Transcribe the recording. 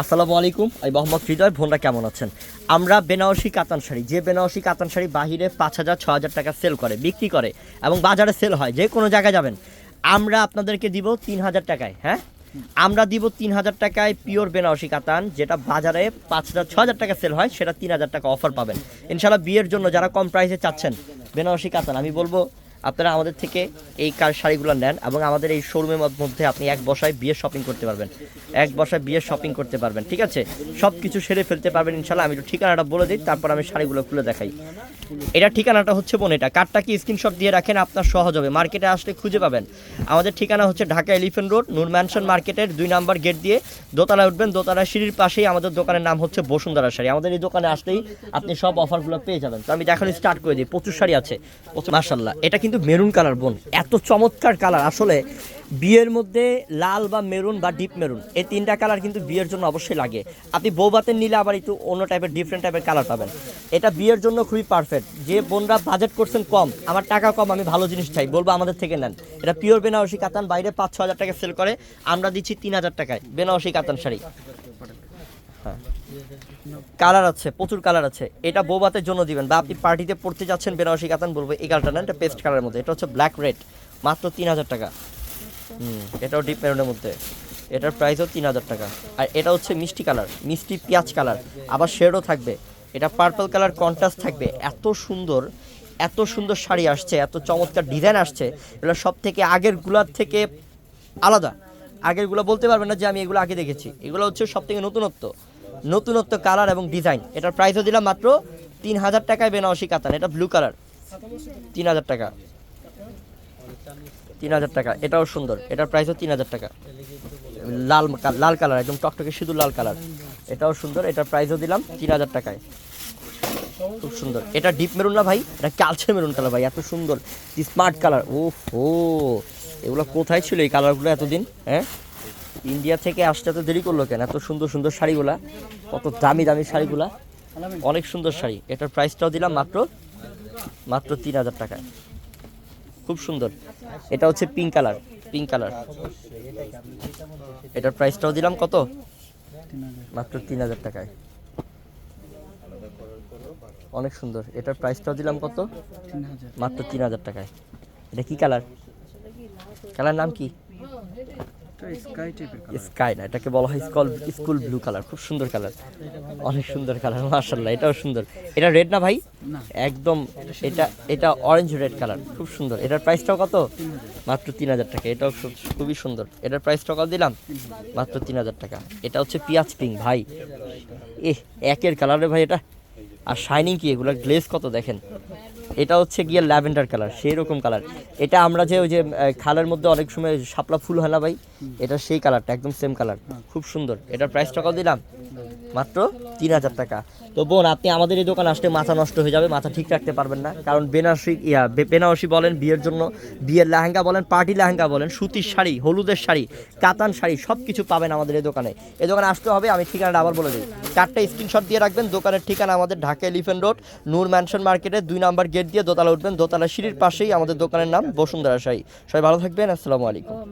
আসসালামু আলাইকুম, আমি মোহাম্মদ হৃদয়, বোনরা কেমন আছেন? আমরা বেনারসি কাতান শাড়ি, যে বেনারসি কাতান শাড়ি বাহিরে পাঁচ হাজার, ছ হাজার টাকা সেল করে, বিক্রি করে এবং বাজারে সেল হয়, যে কোনো জায়গায় যাবেন। আমরা আপনাদেরকে দিব তিন হাজার টাকায় হ্যাঁ? আমরা দিব তিন হাজার টাকায় পিওর বেনারসি কাতান, যেটা বাজারে পাঁচ হাজার, ছ হাজার টাকা সেল হয়, সেটা তিন হাজার টাকা অফার পাবেন। ইনশাল্লাহ বিয়ের জন্য যারা কম প্রাইসে চাচ্ছেন, বেনারসি কাতান, আমি বলব আপনারা আমাদের থেকে এই কার শাড়িগুলো নেন এবং আমাদের এই শোরুমের মধ্যে আপনি এক বসায় বিয়ের শপিং করতে পারবেন। এক বসায় বিয়ের শপিং করতে পারবেন, ঠিক আছে? সব কিছু সেরে ফেলতে পারবেন ইনশাল্লাহ আমি একটু ঠিকানাটা বলে দিই, তারপর আমি শাড়িগুলো খুলে দেখাই। এটা ঠিকানাটা হচ্ছে বোন এটা কার্ডটা কি স্ক্রিনশট দিয়ে রাখেন? আপনার সহজ হবে। মার্কেটে আসলে খুঁজে পাবেন। আমাদের ঠিকানা হচ্ছে Dhaka elephant road Noor mansion মার্কেটের দুই নাম্বার গেট দিয়ে দোতলায় উঠবেন। দোতলা সিঁড়ির পাশেই আমাদের দোকানের নাম হচ্ছে বসুন্ধরা শাড়ি। আমাদের এই দোকানে আসলেই আপনি সব অফারগুলো পেয়ে যাবেন। তো আমি দেখানো স্টার্ট করে দিই। প্রচুর শাড়ি আছে। মার্শাল্লাহ এটা কিন্তু মেরুন কালার বোন। এত চমৎকার কালার আসলে বিয়ের মধ্যে লাল বা মেরুন বা ডিপ মেরুন, এই তিনটা কালার কিন্তু বিয়ের জন্য অবশ্যই লাগে। আপনি বৌবাতের নিলে আবার একটু অন্য টাইপের ডিফারেন্ট টাইপের কালার পাবেন। এটা বিয়ের জন্য খুবই পারফেক্ট যে বোনরা বাজেট করছেন কম, আমার টাকা কম, আমি ভালো জিনিস চাই, বলব আমাদের থেকে নেন। এটা পিওর বেনারসি কাতান, বাইরে পাঁচ ছ হাজার টাকা সেল করে, আমরা দিচ্ছি তিন হাজার টাকায়, বেনারসি কাতান শাড়ি। হ্যাঁ। কালার আছে, প্রচুর কালার আছে। এটা বৌবাতের জন্য দিবেন, বা আপনি পার্টিতে পড়তে যাচ্ছেন বেনারসি কাতান, বলব এই কালারটা না এটা পেস্ট কালারের মধ্যে। এটা হচ্ছে ব্ল্যাক রেড মাত্র তিন হাজার টাকা। হুম, এটাও ডিপ মেরুনের মধ্যে। এটার প্রাইসও তিন হাজার টাকা। আর এটা হচ্ছে মিষ্টি কালার, মিষ্টি পেঁয়াজ কালার। আবার শেডও থাকবে। এটা পার্পল কালার কন্ট্রাস্ট থাকবে। এত সুন্দর এত সুন্দর শাড়ি আসছে, এত চমৎকার ডিজাইন আসছে। এগুলো সব থেকে আগেরগুলার থেকে আলাদা। আগেরগুলো বলতে পারবেন না যে আমি এগুলো আগে দেখেছি। এগুলো হচ্ছে সব থেকে নতুনত্ব। নতুনত্ব কালার এবং ডিজাইন এটার প্রাইসও দিলাম মাত্র তিন হাজার টাকায় বেনারসি কাতান এটা ব্লু কালার। তিন হাজার টাকা। তিন হাজার টাকা। এটাও সুন্দর। এটার প্রাইসও তিন হাজার টাকা। লাল লাল কালার একদম টকটকে শুধু লাল কালার এটাও সুন্দর। এটার প্রাইসও দিলাম তিন হাজার টাকায়। খুব সুন্দর। এটা ডিপ মেরুন না ভাই? এটা কালচে মেরুন কালার ভাই, এত সুন্দর। স্মার্ট কালার ও হো এগুলো কোথায় ছিল এই কালারগুলো এতদিন হ্যাঁ? ইন্ডিয়া থেকে আসতে এত দেরি করল কেন? এত সুন্দর সুন্দর শাড়িগুলা, কত দামি দামি শাড়িগুলা। অনেক সুন্দর শাড়ি। এটার প্রাইসটাও দিলাম মাত্র মাত্র তিন হাজার টাকায়। খুব সুন্দর। এটা হচ্ছে পিঙ্ক কালার পিঙ্ক কালার এটার প্রাইসটাও দিলাম কত? মাত্র তিন হাজার টাকায়। অনেক সুন্দর। এটার প্রাইসটাও দিলাম কত? মাত্র তিন হাজার টাকায়। এটা কি কালার কালার নাম কি? স্কাই না এটাকে বলা হয় স্কল স্কুল ব্লু কালার খুব সুন্দর কালার অনেক সুন্দর কালার মার্শাল্লাহ এটাও সুন্দর। এটা রেড না ভাই? একদম এটা এটা অরেঞ্জ রেড কালার খুব সুন্দর। এটার প্রাইসটাও কত? মাত্র তিন হাজার টাকা এটাও খুবই সুন্দর। এটার প্রাইসটাও কত দিলাম? মাত্র তিন হাজার টাকা। এটা হচ্ছে পিঁয়াজ পিঙ্ক ভাই। এ একের কালারে ভাই এটা। আর শাইনিং কি এগুলো গ্লেজ কত দেখেন? এটা হচ্ছে গিয়ে ল্যাভেন্ডার কালার সেই রকম কালার। এটা আমরা যে ওই যে খালের মধ্যে অনেক সময় শাপলা ফুল হয় না ভাই? এটা সেই কালারটা একদম সেম কালার। খুব সুন্দর। এটার প্রাইস টাকাও দিলাম? মাত্র তিন হাজার টাকা। তো বোন, আপনি আমাদের এই দোকানে আসলে মাথা নষ্ট হয়ে যাবে, মাথা ঠিক রাখতে পারবেন না। কারণ বেনারসি, ইয়া বেনারসি বলেন, বিয়ের জন্য, বিয়ের লেহেঙ্গা বলেন, পার্টি লেহেঙ্গা বলেন, সুতির শাড়ি, হলুদের শাড়ি, কাতান শাড়ি সব কিছু পাবেন আমাদের এই দোকানে। এই দোকানে আসতে হবে, আমি ঠিকানাটা আবার বলে দিই। চারটা স্ক্রিনশট দিয়ে রাখবেন, দোকানের ঠিকানা আমাদের Dhaka elephant road Noor mansion মার্কেটের দুই নাম্বার গেট দিয়ে দোতলা উঠবেন, দোতলা সিঁড়ির পাশেই আমাদের দোকানের নাম বসুন্ধরা শাড়ি। সবাই ভালো থাকবেন, আসসালামু আলাইকুম।